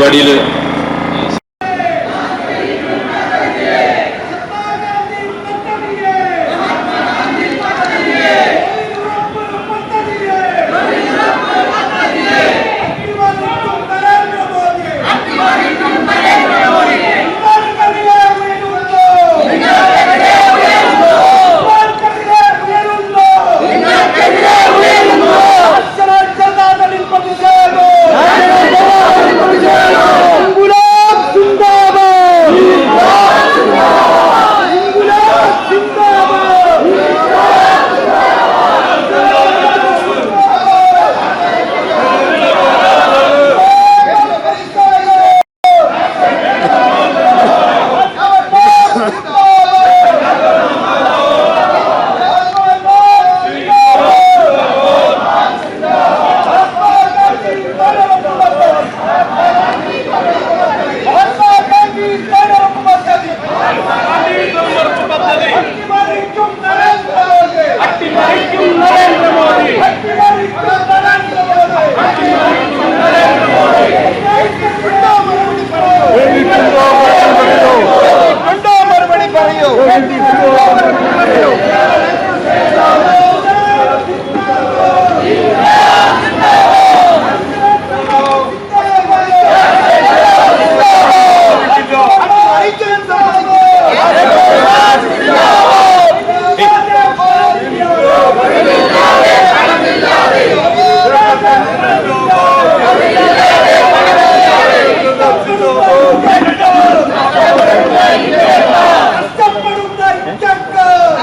പരിപാടിയിൽ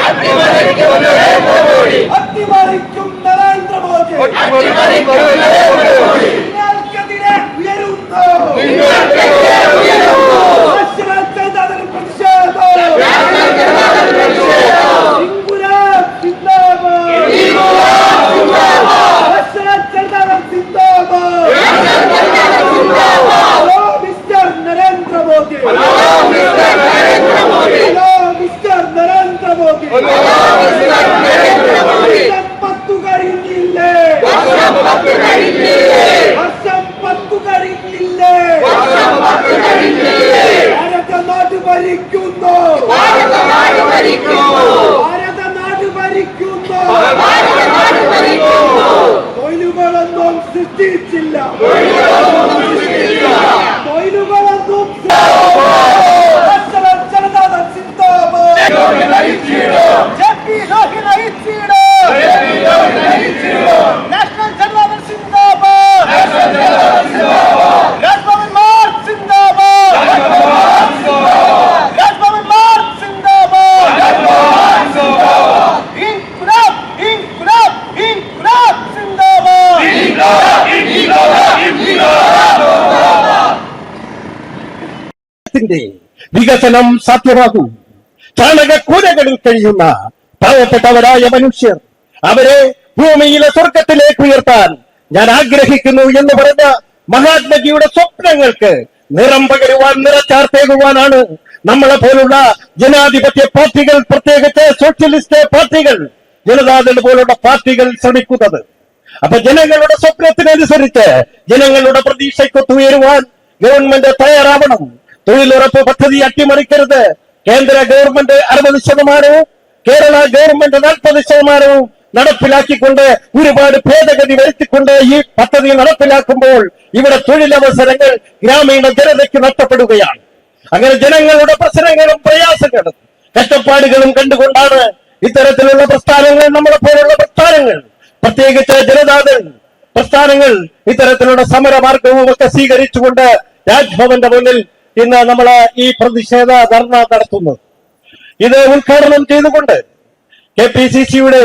അട്ടിമറിക്കും നരേന്ദ്രമോദി അട്ടിമറിക്കും നരേന്ദ്രമോദി നിങ്ങൾക്കെതിരെ തൊഴിലുകളൊന്നും സൃഷ്ടിച്ചില്ല. തൊഴിലുകളൊന്നും കർഷക ജനതാദൾ ത്തിന്റെ വികസനം സാധ്യമാകൂ. ചാണകക്കൂരകളിൽ കഴിയുന്ന പാവപ്പെട്ടവരായ മനുഷ്യർ അവരെ ഭൂമിയിലെ സ്വർഗത്തിലേക്ക് ഉയർത്താൻ ഞാൻ ആഗ്രഹിക്കുന്നു എന്ന് പറഞ്ഞ മഹാത്മജിയുടെ സ്വപ്നങ്ങൾക്ക് നിറം പകരുവാൻ നിറച്ചാർത്തേകുവാനാണ് നമ്മളെ പോലുള്ള ജനാധിപത്യ പാർട്ടികൾ പ്രത്യേകിച്ച് സോഷ്യലിസ്റ്റ് പാർട്ടികൾ ജനതാദൾ പോലുള്ള പാർട്ടികൾ ശ്രമിക്കുന്നത്. അപ്പൊ ജനങ്ങളുടെ സ്വപ്നത്തിനനുസരിച്ച് ജനങ്ങളുടെ പ്രതീക്ഷയ്ക്കൊത്തുയരുവാൻ ഗവൺമെന്റ് തയ്യാറാവണം. തൊഴിലുറപ്പ് പദ്ധതി അട്ടിമറിക്കരുത്. കേന്ദ്ര ഗവൺമെന്റ് അറുപത് ശതമാനവും കേരള ഗവൺമെന്റ് നാൽപ്പത് ശതമാനവും നടപ്പിലാക്കിക്കൊണ്ട് ഒരുപാട് ഭേദഗതി വരുത്തിക്കൊണ്ട് ഈ പദ്ധതി നടപ്പിലാക്കുമ്പോൾ ഇവിടെ തൊഴിലവസരങ്ങൾ ഗ്രാമീണ ജനതയ്ക്ക് നഷ്ടപ്പെടുകയാണ്. അങ്ങനെ ജനങ്ങളുടെ പ്രശ്നങ്ങളും പ്രയാസങ്ങളും കഷ്ടപ്പാടുകളും കണ്ടുകൊണ്ടാണ് ഇത്തരത്തിലുള്ള പ്രസ്ഥാനങ്ങൾ നമ്മളെ പോലുള്ള പ്രസ്ഥാനങ്ങൾ പ്രത്യേകിച്ച് ജനതാദൾ പ്രസ്ഥാനങ്ങൾ ഇത്തരത്തിലുള്ള സമരമാർഗവും ഒക്കെ സ്വീകരിച്ചുകൊണ്ട് രാജ്ഭവന്റെ മുന്നിൽ ഇന്ന് നമ്മൾ ഈ പ്രതിഷേധ ധർണ നടത്തുന്നു. ഇത് ഉദ്ഘാടനം ചെയ്തുകൊണ്ട് കെ പി സി സിയുടെ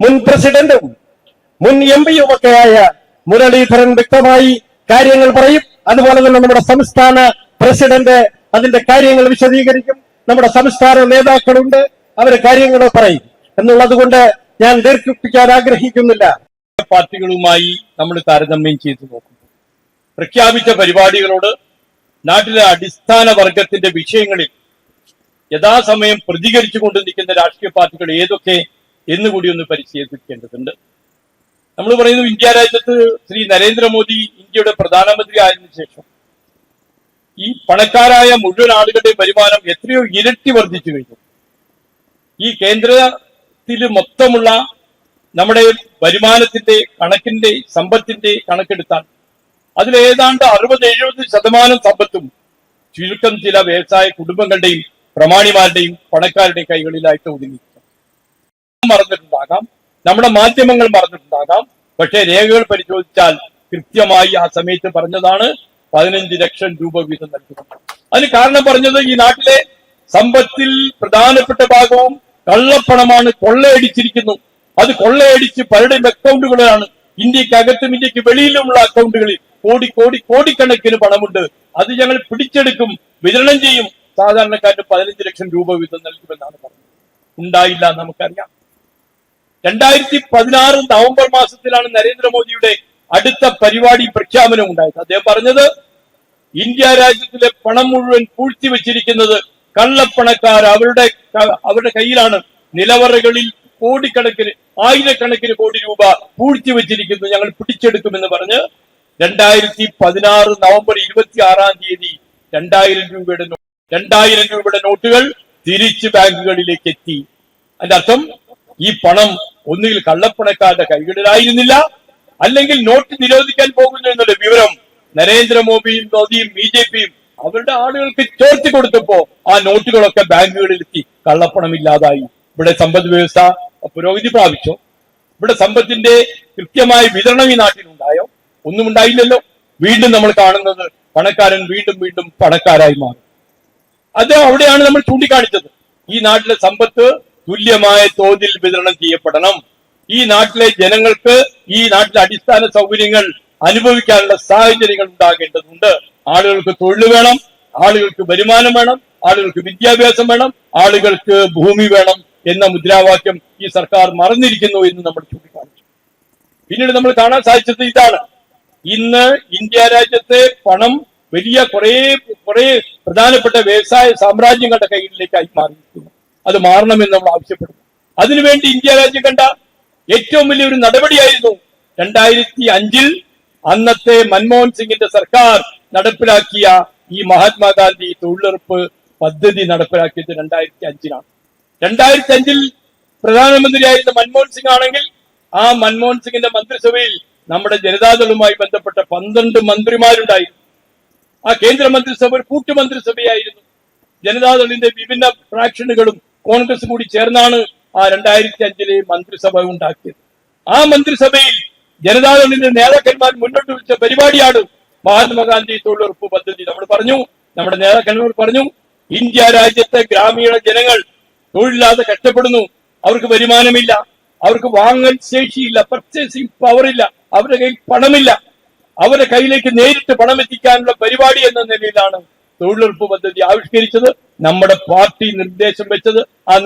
മുൻ പ്രസിഡന്റും മുൻ എം പിയുമൊക്കെയായ മുരളീധരൻ വ്യക്തമായി കാര്യങ്ങൾ പറയും. അതുപോലെ തന്നെ നമ്മുടെ സംസ്ഥാന പ്രസിഡന്റ് അതിന്റെ കാര്യങ്ങൾ വിശദീകരിക്കും. നമ്മുടെ സംസ്ഥാന നേതാക്കളുണ്ട് അവർ കാര്യങ്ങൾ പറയും. എന്നുള്ളത് കൊണ്ട് ഞാൻ ദീർഘിപ്പിക്കാൻ ആഗ്രഹിക്കുന്നില്ല. പാർട്ടികളുമായി നമ്മൾ താരതമ്യം ചെയ്തു നോക്കും പ്രഖ്യാപിച്ച പരിപാടികളോട് നാട്ടിലെ അടിസ്ഥാന വർഗത്തിന്റെ വിഷയങ്ങളിൽ യഥാസമയം പ്രതികരിച്ചു കൊണ്ടിരിക്കുന്ന രാഷ്ട്രീയ പാർട്ടികൾ ഏതൊക്കെ എന്നുകൂടി ഒന്ന് പരിശീലിപ്പിക്കേണ്ടതുണ്ട്. നമ്മൾ പറയുന്നു ഇന്ത്യ രാജ്യത്ത് ശ്രീ നരേന്ദ്രമോദി ഇന്ത്യയുടെ പ്രധാനമന്ത്രി ആയതിനു ശേഷം ഈ പണക്കാരായ മുഴുവൻ ആളുകളുടെ വരുമാനം എത്രയോ ഇരട്ടി വർദ്ധിച്ചു കഴിഞ്ഞു. ഈ കേന്ദ്രത്തിൽ മൊത്തമുള്ള നമ്മുടെ വരുമാനത്തിന്റെ കണക്കിന്റെ സമ്പത്തിന്റെ കണക്കെടുത്താൽ അതിൽ ഏതാണ്ട് അറുപത് എഴുപത് ശതമാനം സമ്പത്തും ചുരുക്കം ചില വ്യവസായ കുടുംബങ്ങളുടെയും പ്രമാണിമാരുടെയും പണക്കാരുടെയും കൈകളിലായിട്ട് ഒതുങ്ങി മറന്നിട്ടുണ്ടാകാം. നമ്മുടെ മാധ്യമങ്ങൾ മറന്നിട്ടുണ്ടാകാം. പക്ഷേ രേഖകൾ പരിശോധിച്ചാൽ കൃത്യമായി ആ സമയത്ത് പറഞ്ഞതാണ് പതിനഞ്ച് ലക്ഷം രൂപ വീതം നൽകുന്നത് അതിന് കാരണം പറഞ്ഞത് ഈ നാട്ടിലെ സമ്പത്തിൽ പ്രധാനപ്പെട്ട ഭാഗവും കള്ളപ്പണമാണ് കൊള്ളയടിച്ചിരിക്കുന്നു. അത് കൊള്ളയടിച്ച് പലരുടെയും അക്കൗണ്ടുകളാണ് ഇന്ത്യക്കകത്തും ഇന്ത്യയ്ക്ക് വെളിയിലുമുള്ള അക്കൗണ്ടുകളിൽ കോടി കോടി കോടിക്കണക്കിന് പണമുണ്ട്. അത് ഞങ്ങൾ പിടിച്ചെടുക്കും വിതരണം ചെയ്യും. സാധാരണക്കാരന് പതിനഞ്ച് ലക്ഷം രൂപ വീതം നൽകുമെന്നാണ് പറഞ്ഞത്. ഉണ്ടായില്ല നമുക്കറിയാം. രണ്ടായിരത്തി പതിനാറ് നവംബർ മാസത്തിലാണ് നരേന്ദ്രമോദിയുടെ അടുത്ത പരിപാടി പ്രഖ്യാപനം ഉണ്ടായത്. അദ്ദേഹം പറഞ്ഞത് ഇന്ത്യ രാജ്യത്തിലെ പണം മുഴുവൻ പൂഴ്ത്തിവെച്ചിരിക്കുന്നത് കള്ളപ്പണക്കാർ അവരുടെ അവരുടെ കയ്യിലാണ്. നിലവറകളിൽ കോടിക്കണക്കിന് ആയിരക്കണക്കിന് കോടി രൂപ പൂഴ്ത്തി വെച്ചിരിക്കുന്നു ഞങ്ങൾ പിടിച്ചെടുക്കുമെന്ന് പറഞ്ഞ് രണ്ടായിരത്തി പതിനാറ് നവംബർ ഇരുപത്തി ആറാം തീയതി രണ്ടായിരം രൂപയുടെ രണ്ടായിരം രൂപയുടെ നോട്ടുകൾ തിരിച്ച് ബാങ്കുകളിലേക്ക് എത്തി. അതിന്റെ അർത്ഥം ഈ പണം ഒന്നുകിൽ കള്ളപ്പണക്കാരുടെ കൈകളിലായിരുന്നില്ല അല്ലെങ്കിൽ നോട്ട് നിരോധിക്കാൻ പോകുന്നു എന്നുള്ള വിവരം നരേന്ദ്രമോദിയും മോദിയും ബി ജെ പിയും അവരുടെ ആളുകൾക്ക് ചോർത്തി കൊടുത്തപ്പോ ആ നോട്ടുകളൊക്കെ ബാങ്കുകളിലെത്തി. കള്ളപ്പണം ഇല്ലാതായി ഇവിടെ സമ്പദ് വ്യവസ്ഥ പുരോഗതി പ്രാപിച്ചോ. ഇവിടെ സമ്പത്തിന്റെ കൃത്യമായ വിതരണം ഈ നാട്ടിലുണ്ടായോ? ഒന്നും ഉണ്ടായില്ലല്ലോ. വീണ്ടും നമ്മൾ കാണുന്നത് പണക്കാരൻ വീണ്ടും വീണ്ടും പണക്കാരായി മാറും. അത് അവിടെയാണ് നമ്മൾ ചൂണ്ടിക്കാണിച്ചത്. ഈ നാട്ടിലെ സമ്പത്ത് തുല്യമായ തോതിൽ വിതരണം ചെയ്യപ്പെടണം. ഈ നാട്ടിലെ ജനങ്ങൾക്ക് ഈ നാട്ടിലെ അടിസ്ഥാന സൗകര്യങ്ങൾ അനുഭവിക്കാനുള്ള സാഹചര്യങ്ങൾ ഉണ്ടാകേണ്ടതുണ്ട്. ആളുകൾക്ക് തൊഴിൽ വേണം ആളുകൾക്ക് വരുമാനം വേണം ആളുകൾക്ക് വിദ്യാഭ്യാസം വേണം ആളുകൾക്ക് ഭൂമി വേണം എന്ന മുദ്രാവാക്യം ഈ സർക്കാർ മറന്നിരിക്കുന്നു എന്ന് നമ്മൾ ചൂണ്ടിക്കാണിച്ചു. പിന്നീട് നമ്മൾ കാണാൻ സാധിച്ചത് ഇതാണ്. ഇന്ന് ഇന്ത്യ രാജ്യത്തെ പണം വലിയ കുറേ കുറേ പ്രധാനപ്പെട്ട വ്യവസായ സാമ്രാജ്യങ്ങളുടെ കയ്യിലേക്കായി മാറിയിരിക്കുന്നു. അത് മാറണമെന്ന് നമ്മൾ ആവശ്യപ്പെടുന്നു. അതിനുവേണ്ടി ഇന്ത്യ രാജ്യം കണ്ട ഏറ്റവും വലിയൊരു നടപടിയായിരുന്നു രണ്ടായിരത്തി അഞ്ചിൽ അന്നത്തെ മൻമോഹൻ സിംഗിന്റെ സർക്കാർ നടപ്പിലാക്കിയ ഈ മഹാത്മാഗാന്ധി തൊഴിലുറപ്പ് പദ്ധതി നടപ്പിലാക്കിയത് രണ്ടായിരത്തി അഞ്ചിലാണ്. രണ്ടായിരത്തി അഞ്ചിൽ പ്രധാനമന്ത്രിയായിരുന്ന മൻമോഹൻ സിംഗ് ആണെങ്കിൽ ആ മൻമോഹൻ സിംഗിന്റെ മന്ത്രിസഭയിൽ നമ്മുടെ ജനതാദളുമായി ബന്ധപ്പെട്ട പന്ത്രണ്ട് മന്ത്രിമാരുണ്ടായിരുന്നു ആ കേന്ദ്ര മന്ത്രിസഭ ഒരു കൂട്ടുമന്ത്രിസഭയായിരുന്നു. ജനതാദളിന്റെ വിഭിന്ന ഫ്രാക്ഷനുകളും കോൺഗ്രസ് കൂടി ചേർന്നാണ് ആ രണ്ടായിരത്തി അഞ്ചിലെ മന്ത്രിസഭ ഉണ്ടാക്കിയത്. ആ മന്ത്രിസഭയിൽ ജനതാദളിന്റെ നേതാക്കന്മാർ മുന്നോട്ട് വെച്ച പരിപാടിയാണ് മഹാത്മാഗാന്ധി തൊഴിലുറപ്പ് പദ്ധതി. നമ്മൾ പറഞ്ഞു നമ്മുടെ നേതാക്കന്മാർ പറഞ്ഞു ഇന്ത്യ രാജ്യത്തെ ഗ്രാമീണ ജനങ്ങൾ തൊഴിലില്ലാതെ കഷ്ടപ്പെടുന്നു. അവർക്ക് വരുമാനമില്ല. അവർക്ക് വാങ്ങാൻ ശേഷിയില്ല. പർച്ചേസിംഗ് പവർ ഇല്ല. അവരുടെ കയ്യിൽ പണമില്ല. അവരുടെ കയ്യിലേക്ക് നേരിട്ട് പണം എത്തിക്കാനുള്ള പരിപാടി എന്ന നിലയിലാണ് തൊഴിലുറപ്പ് പദ്ധതി ആവിഷ്കരിച്ചത്. നമ്മുടെ പാർട്ടി നിർദ്ദേശം വെച്ചത്. ആ